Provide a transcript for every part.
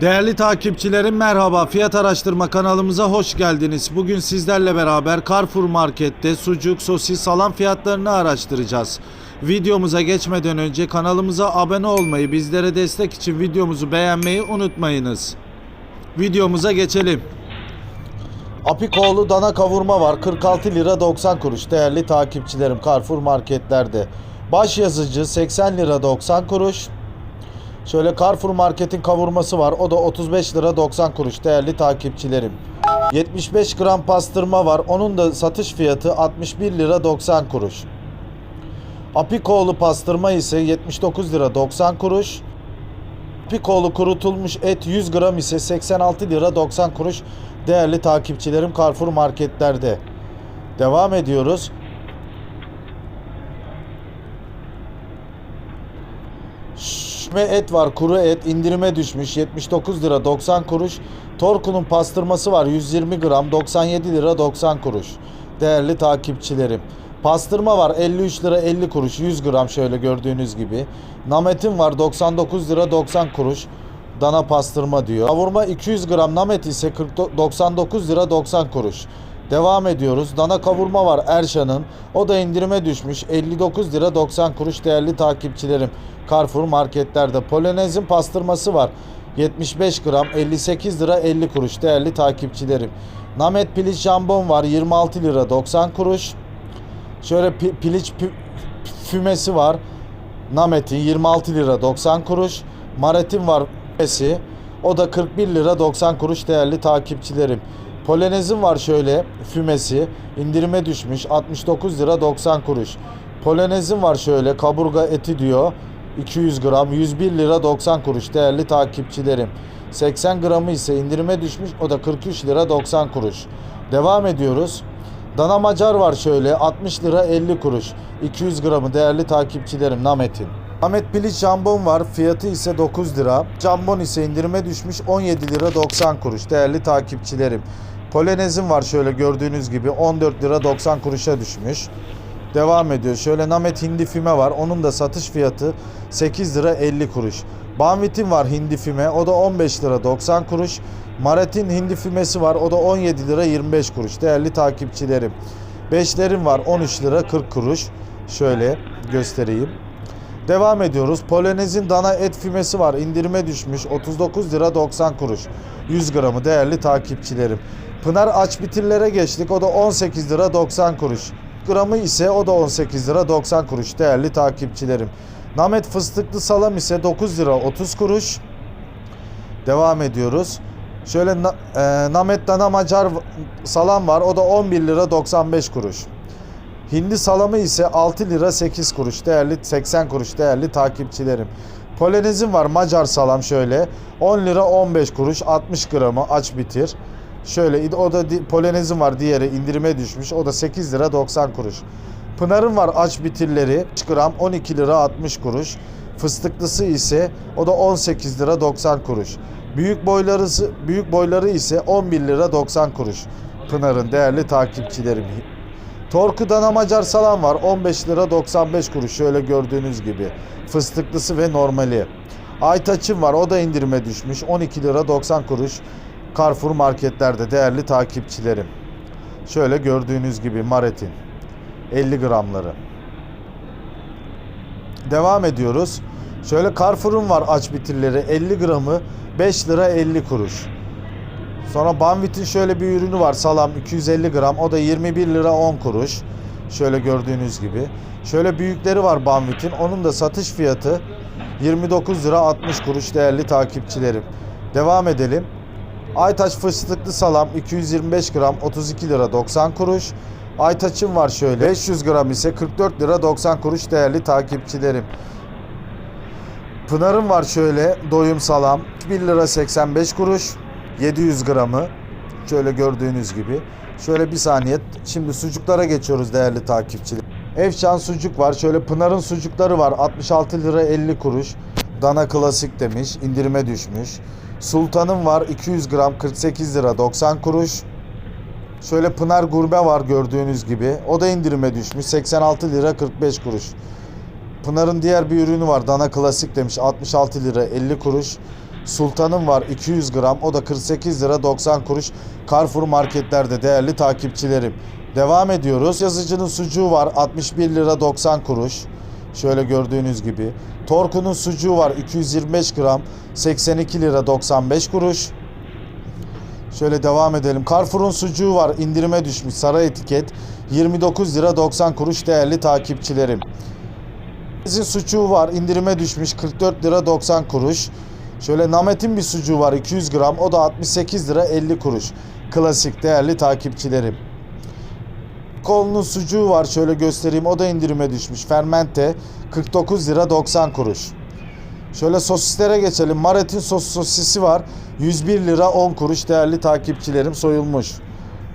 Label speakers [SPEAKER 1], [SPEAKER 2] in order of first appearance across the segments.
[SPEAKER 1] Değerli takipçilerim merhaba. Fiyat araştırma kanalımıza hoş geldiniz. Bugün sizlerle beraber Carrefour Market'te sucuk, sosis, salam fiyatlarını araştıracağız. Videomuza geçmeden önce kanalımıza abone olmayı, bizlere destek için videomuzu beğenmeyi unutmayınız. Videomuza geçelim. Apikoğlu dana kavurma var. 46 lira 90 kuruş. Değerli takipçilerim Carrefour marketlerde. Baş yazıcı 80 lira 90 kuruş. Şöyle Carrefour Market'in kavurması var. O da 35 lira 90 kuruş değerli takipçilerim. 75 gram pastırma var. Onun da satış fiyatı 61 lira 90 kuruş. Apikoğlu pastırma ise 79 lira 90 kuruş. Apikoğlu kurutulmuş et 100 gram ise 86 lira 90 kuruş değerli takipçilerim Carrefour marketlerde. Devam ediyoruz. Şişme et var kuru et indirime düşmüş 79 lira 90 kuruş. Torku'nun pastırması var 120 gram 97 lira 90 kuruş. Değerli takipçilerim. Pastırma var 53 lira 50 kuruş 100 gram şöyle gördüğünüz gibi. Nametin var 99 lira 90 kuruş. Dana pastırma diyor. Kavurma 200 gram namet ise 40, 99 lira 90 kuruş. Devam ediyoruz. Dana kavurma var Erşan'ın. O da indirime düşmüş. 59 lira 90 kuruş değerli takipçilerim. Carrefour marketlerde. Polonez'in pastırması var. 75 gram 58 lira 50 kuruş değerli takipçilerim. Namet piliç jambon var 26 lira 90 kuruş. Şöyle pi- piliç pi- fümesi var. Namet'in 26 lira 90 kuruş. Maretin var fümesi. O da 41 lira 90 kuruş değerli takipçilerim. Polonez'in var şöyle fümesi. indirime düşmüş 69 lira 90 kuruş. Polonez'in var şöyle kaburga eti diyor. 200 gram 101 lira 90 kuruş değerli takipçilerim. 80 gramı ise indirime düşmüş o da 43 lira 90 kuruş. Devam ediyoruz. Dana macar var şöyle 60 lira 50 kuruş. 200 gramı değerli takipçilerim Namet'in. Namet piliç jambon var fiyatı ise 9 lira. Jambon ise indirime düşmüş 17 lira 90 kuruş değerli takipçilerim. Polonez'in var şöyle gördüğünüz gibi 14 lira 90 kuruşa düşmüş. Devam ediyor. Şöyle Namet hindi füme var. Onun da satış fiyatı 8 lira 50 kuruş. Banvit'in var hindi füme. O da 15 lira 90 kuruş. Maret'in hindi fümesi var. O da 17 lira 25 kuruş. Değerli takipçilerim. Beşlerim var 13 lira 40 kuruş. Şöyle göstereyim. Devam ediyoruz. Polonez'in dana et fümesi var. İndirime düşmüş. 39 lira 90 kuruş. 100 gramı değerli takipçilerim. Pınar aç bitirlere geçtik. O da 18 lira 90 kuruş. Gramı ise o da 18 lira 90 kuruş değerli takipçilerim. Namet fıstıklı salam ise 9 lira 30 kuruş. Devam ediyoruz. Şöyle e, Namet dana macar salam var. O da 11 lira 95 kuruş. Hindi salamı ise 6 lira 8 kuruş değerli 80 kuruş değerli takipçilerim. Polonezim var Macar salam şöyle 10 lira 15 kuruş 60 gramı aç bitir. Şöyle o da polonezim var diğeri indirime düşmüş o da 8 lira 90 kuruş. Pınar'ın var aç bitirleri 3 gram 12 lira 60 kuruş. Fıstıklısı ise o da 18 lira 90 kuruş. Büyük boyları büyük boyları ise 11 lira 90 kuruş. Pınar'ın değerli takipçilerim. Torku dana macar salam var 15 lira 95 kuruş şöyle gördüğünüz gibi. Fıstıklısı ve normali. Aytaç'ın var o da indirime düşmüş 12 lira 90 kuruş. Carrefour marketlerde değerli takipçilerim. Şöyle gördüğünüz gibi Maretin 50 gramları. Devam ediyoruz. Şöyle Carrefour'un var aç bitirleri 50 gramı 5 lira 50 kuruş. Sonra Banvit'in şöyle bir ürünü var salam 250 gram o da 21 lira 10 kuruş. Şöyle gördüğünüz gibi. Şöyle büyükleri var Banvit'in onun da satış fiyatı 29 lira 60 kuruş değerli takipçilerim. Devam edelim. Aytaç fıstıklı salam 225 gram 32 lira 90 kuruş. Aytaç'ın var şöyle 500 gram ise 44 lira 90 kuruş değerli takipçilerim. Pınar'ın var şöyle doyum salam 1 lira 85 kuruş 700 gramı şöyle gördüğünüz gibi. Şöyle bir saniye şimdi sucuklara geçiyoruz değerli takipçiler. Efşan sucuk var şöyle Pınar'ın sucukları var 66 lira 50 kuruş. Dana klasik demiş indirime düşmüş. Sultan'ın var 200 gram 48 lira 90 kuruş. Şöyle Pınar Gurme var gördüğünüz gibi. O da indirime düşmüş 86 lira 45 kuruş. Pınar'ın diğer bir ürünü var. Dana Klasik demiş 66 lira 50 kuruş. Sultanım var 200 gram o da 48 lira 90 kuruş Carrefour marketlerde değerli takipçilerim. Devam ediyoruz. Yazıcının sucuğu var 61 lira 90 kuruş. Şöyle gördüğünüz gibi. Torku'nun sucuğu var 225 gram 82 lira 95 kuruş. Şöyle devam edelim. Carrefour'un sucuğu var indirime düşmüş sarı etiket 29 lira 90 kuruş değerli takipçilerim. Bizim sucuğu var indirime düşmüş 44 lira 90 kuruş. Şöyle Namet'in bir sucuğu var 200 gram o da 68 lira 50 kuruş. Klasik değerli takipçilerim. Kolunun sucuğu var şöyle göstereyim o da indirime düşmüş. Fermente 49 lira 90 kuruş. Şöyle sosislere geçelim. Maret'in sos sosisi var. 101 lira 10 kuruş değerli takipçilerim soyulmuş.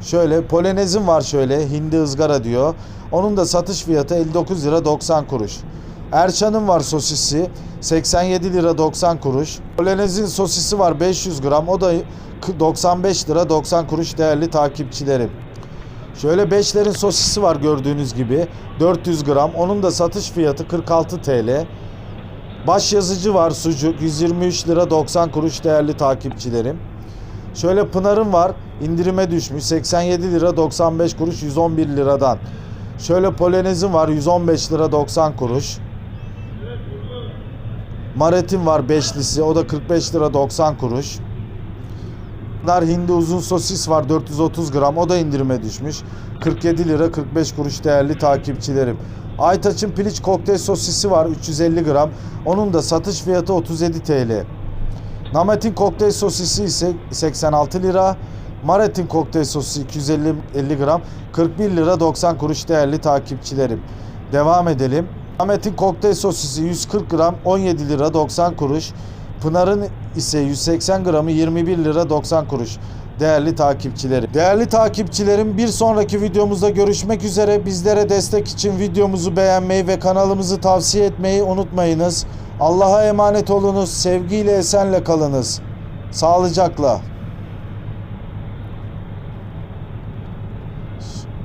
[SPEAKER 1] Şöyle Polonez'in var şöyle hindi ızgara diyor. Onun da satış fiyatı 59 lira 90 kuruş. Erçan'ın var sosisi 87 lira 90 kuruş. Polonez'in sosisi var 500 gram o da 95 lira 90 kuruş değerli takipçilerim. Şöyle beşlerin sosisi var gördüğünüz gibi 400 gram onun da satış fiyatı 46 TL. Baş yazıcı var sucuk 123 lira 90 kuruş değerli takipçilerim. Şöyle Pınar'ın var indirime düşmüş 87 lira 95 kuruş 111 liradan. Şöyle Polonez'in var 115 lira 90 kuruş. Maret'in var beşlisi o da 45 lira 90 kuruş. Pınar hindi uzun sosis var 430 gram o da indirime düşmüş. 47 lira 45 kuruş değerli takipçilerim. Aytaç'ın piliç kokteyl sosisi var 350 gram. Onun da satış fiyatı 37 TL. Namet'in kokteyl sosisi ise 86 lira. Maret'in kokteyl sosisi 250 50 gram 41 lira 90 kuruş değerli takipçilerim. Devam edelim. Namet'in kokteyl sosisi 140 gram 17 lira 90 kuruş. Pınar'ın ise 180 gramı 21 lira 90 kuruş. Değerli takipçilerim. Değerli takipçilerim bir sonraki videomuzda görüşmek üzere. Bizlere destek için videomuzu beğenmeyi ve kanalımızı tavsiye etmeyi unutmayınız. Allah'a emanet olunuz. Sevgiyle esenle kalınız. Sağlıcakla.